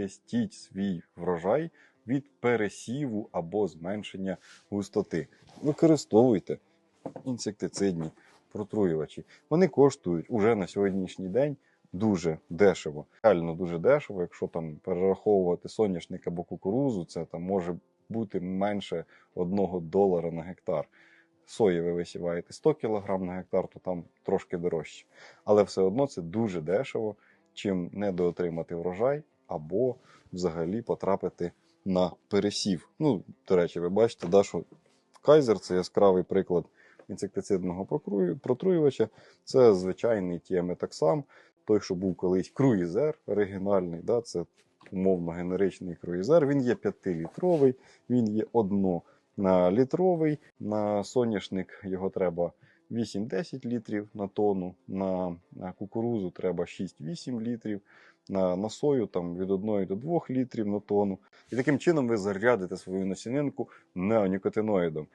захистіть свій врожай від пересіву або зменшення густоти. Використовуйте інсектицидні протруювачі. Вони коштують уже на сьогоднішній день дуже дешево. Реально дуже дешево. Якщо там перераховувати соняшник або кукурузу, це там може бути менше 1 долара на гектар. Сої ви висіваєте 100 кг на гектар, то там трошки дорожче. Але все одно це дуже дешево, чим недоотримати врожай або взагалі потрапити на пересів. Ну, до речі, ви бачите, да, що Кайзер це яскравий приклад інсектицидного протруювача. Це звичайний тіаметаксам, той, що був колись круїзер оригінальний, да, це умовно генеричний круїзер. Він є 5-літровий, він є одно на літровий. На соняшник його треба 8-10 літрів на тонну, на кукурузу треба 6-8 літрів, на, на сою там від 1 до 2 літрів на тонну. І таким чином ви зарядите свою насінинку неонікотиноїдом.